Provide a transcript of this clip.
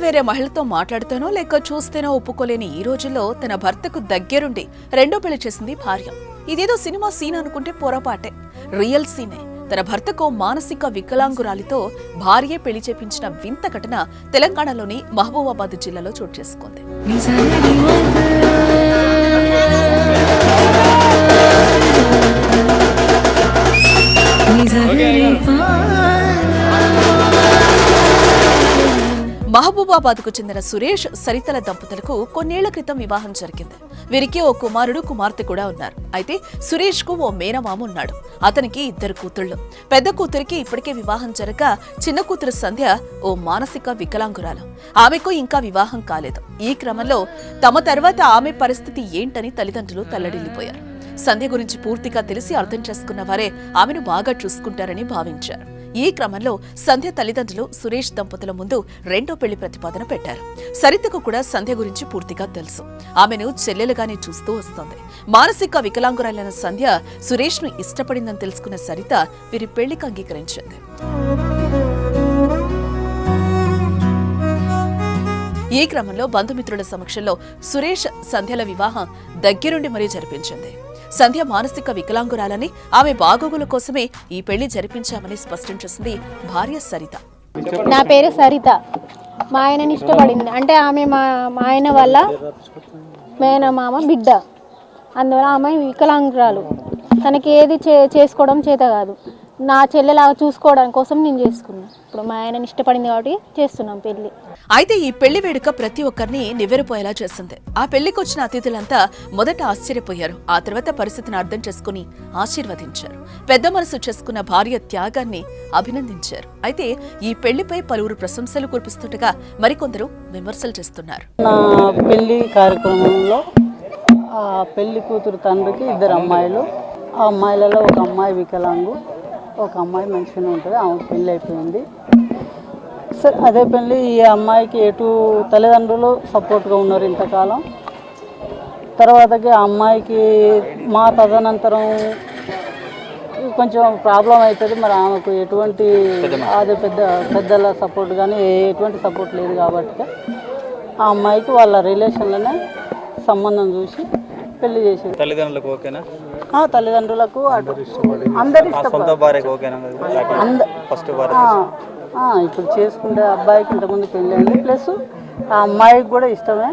వేరే మహిళతో మాట్లాడితేనో లేక చూస్తేనో ఒప్పుకోలేని ఈ రోజుల్లో తన భర్తకు దగ్గరుండి రెండో పెళ్ళి చేసింది భార్య. ఇదేదో సినిమా సీన్ అనుకుంటే పొరపాటే. రియల్ సీనే. తన భర్తకు మానసిక వికలాంగురాలితో భార్యే పెళ్ళి చేపించిన వింత ఘటన తెలంగాణలోని మహబూబాబాద్ జిల్లాలో చోటు చేసుకుంది. మహబూబాబాద్కు చెందిన సురేష్ సరితల దంపతులకు కొన్నేళ్ళ క్రితం వివాహం జరిగింది. వీరికి ఓ కుమారుడు కుమార్తె కూడా ఉన్నారు. అయితే సురేష్కు ఓ మేనమామ ఉన్నాడు. అతనికి ఇద్దరు కూతుళ్ళు. పెద్ద కూతురికి ఇప్పటికే వివాహం జరగ చిన్న కూతురు సంధ్య ఓ మానసిక వికలాంగురాలు. ఆమెకు ఇంకా వివాహం కాలేదు. ఈ క్రమంలో తమ తర్వాత ఆమె పరిస్థితి ఏంటని తల్లిదండ్రులు తల్లడిల్లిపోయారు. సంధ్య గురించి పూర్తిగా తెలిసి అర్థం చేసుకున్న వారే ఆమెను బాగా చూసుకుంటారని భావించారు. ఈ క్రమంలో సంధ్య తల్లిదండ్రులు సురేష్ దంపతుల ముందు రెండో పెళ్ళి ప్రతిపాదన పెట్టారు. సరితకు కూడా సంధ్య గురించి పూర్తిగా తెలుసు. ఆమెను చెల్లెలుగానే చూస్తూ వస్తోంది. మానసిక వికలాంగురాలైన సంధ్య సురేష్ను ఇష్టపడిందని తెలుసుకున్న సరిత వీరి పెళ్ళికి అంగీకరించింది. ఈ క్రమంలో బంధుమిత్రుల సమక్షంలో సురేష్ సంధ్యల వివాహం దగ్గరుండి మరీ జరిపించింది. సంధ్య మానసిక వికలాంగురాలని. ఆమె బాగోగుల కోసమే ఈ పెళ్ళి జరిపించామని స్పష్టం చేసింది భార్య సరిత. నా పేరు సరిత. మా ఆయనని ఇష్టపడింది. అంటే ఆమె మా మా ఆయన వల్ల మేనమామ బిడ్డ. అందువల్ల ఆమె వికలాంగురాలు. తనకి ఏది చే చేసుకోవడం చేత కాదు. నా చెల్లెలాగా చూసుకోవడం కోసం నేను చేసుకున్నాను ఇప్పుడు మా ఆయనని ఇష్టపడింది కాబట్టి చేస్తున్నాం పెళ్ళి. అయితే ఈ పెళ్ళి వేడుక ప్రతి ఒక్కరిని నివ్వెరపోయేలా చేసింది ఆ పెళ్ళికి వచ్చిన అతిథులంతా మొదట ఆశ్చర్యపోయారు. ఆ తర్వాత పరిస్థితిని అర్థం చేసుకుని ఆశీర్వదించారు. పెద్ద మనసు చేసుకున్న భార్య త్యాగాన్ని అభినందించారు. అయితే ఈ పెళ్ళిపై పలువురు ప్రశంసలు కురిపిస్తుండగా మరికొందరు విమర్శలు చేస్తున్నారు. నా పెళ్ళి కార్యక్రమంలో ఆ పెళ్ళి కూతురు తండ్రికి ఇద్దరు అమ్మాయిలు ఆ అమ్మాయిలలో ఒక అమ్మాయి వికలాంగు ఒక అమ్మాయి మంచిగానే ఉంటుంది ఆమె పెళ్ళి అయిపోయింది. సరే అదే పెళ్ళి ఈ అమ్మాయికి ఎటు తల్లిదండ్రులు సపోర్ట్గా ఉన్నారు ఇంతకాలం. తర్వాతకి ఆ అమ్మాయికి మా తదనంతరం కొంచెం ప్రాబ్లం అవుతుంది మరి ఆమెకు ఎటువంటి అదే పెద్ద పెద్దల సపోర్ట్ కానీ ఎటువంటి సపోర్ట్ లేదు కాబట్టి ఆ అమ్మాయికి వాళ్ళ రిలేషన్లోనే సంబంధం చూసి పెళ్ళి చేసేది. తల్లిదండ్రులకు ఓకేనా? తల్లిదండ్రులకు అటు అందరు ఇప్పుడు చేసుకుంటే అబ్బాయికి ఇంతకుముందు పెళ్ళి అయింది ప్లస్ ఆ అమ్మాయికి కూడా ఇష్టమే.